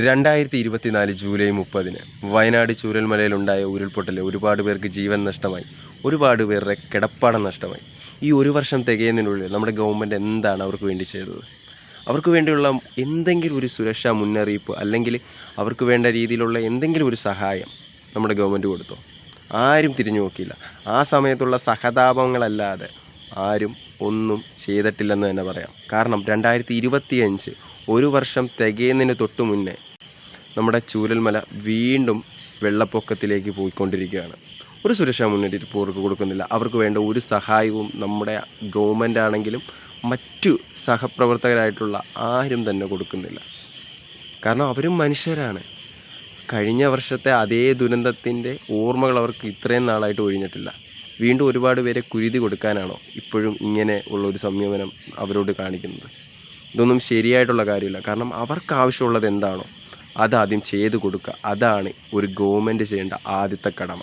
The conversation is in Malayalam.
രണ്ടായിരത്തി ഇരുപത്തിനാല് ജൂലൈ മുപ്പതിന് വയനാട് ചൂരൽമലയിലുണ്ടായ ഉരുൾപൊട്ടൽ ഒരുപാട് പേർക്ക് ജീവൻ നഷ്ടമായി. ഒരുപാട് പേരുടെ കിടപ്പാടം നഷ്ടമായി. ഈ ഒരു വർഷം തികയുന്നതിനുള്ളിൽ നമ്മുടെ ഗവൺമെന്റ് എന്താണ് അവർക്ക് വേണ്ടി ചെയ്തത്? അവർക്ക് വേണ്ടിയുള്ള എന്തെങ്കിലും ഒരു സുരക്ഷാ മുന്നറിയിപ്പ് അല്ലെങ്കിൽ അവർക്ക് വേണ്ട രീതിയിലുള്ള എന്തെങ്കിലും ഒരു സഹായം നമ്മുടെ ഗവൺമെന്റ് കൊടുത്തു? ആരും തിരിഞ്ഞു നോക്കിയില്ല. ആ സമയത്തുള്ള സഹതാപങ്ങളല്ലാതെ ആരും ഒന്നും ചെയ്തിട്ടില്ലെന്ന് തന്നെ പറയാം. കാരണം രണ്ടായിരത്തി ഇരുപത്തിയഞ്ച് ഒരു വർഷം തികയുന്നതിന് തൊട്ട് മുന്നേ നമ്മുടെ ചൂരൽമല വീണ്ടും വെള്ളപ്പൊക്കത്തിലേക്ക് പോയിക്കൊണ്ടിരിക്കുകയാണ്. ഒരു സുരക്ഷാ മുന്നറിയിപ്പ് അവർക്ക് കൊടുക്കുന്നില്ല. അവർക്ക് വേണ്ട ഒരു സഹായവും നമ്മുടെ ഗവൺമെന്റ് ആണെങ്കിലും മറ്റു സഹപ്രവർത്തകരായിട്ടുള്ള ആരും തന്നെ കൊടുക്കുന്നില്ല. കാരണം അവരും മനുഷ്യരാണ്. കഴിഞ്ഞ വർഷത്തെ അതേ ദുരന്തത്തിന്റെ ഓർമ്മകൾ അവർക്ക് ഇത്രയും നാളായിട്ട് ഒഴിഞ്ഞിട്ടില്ല. വീണ്ടും ഒരുപാട് പേരെ കുരുതി കൊടുക്കാനാണോ ഇപ്പോഴും ഇങ്ങനെ ഉള്ള ഒരു സംയമനം അവരോട് കാണിക്കുന്നത്? ഇതൊന്നും ശരിയായിട്ടുള്ള കാര്യമില്ല. കാരണം അവർക്ക് ആവശ്യമുള്ളത് എന്താണോ അതാദ്യം ചെയ്തു കൊടുക്കുക. അതാണ് ഒരു ഗവൺമെന്റ് ചെയ്യേണ്ട ആദ്യത്തെ കടമ.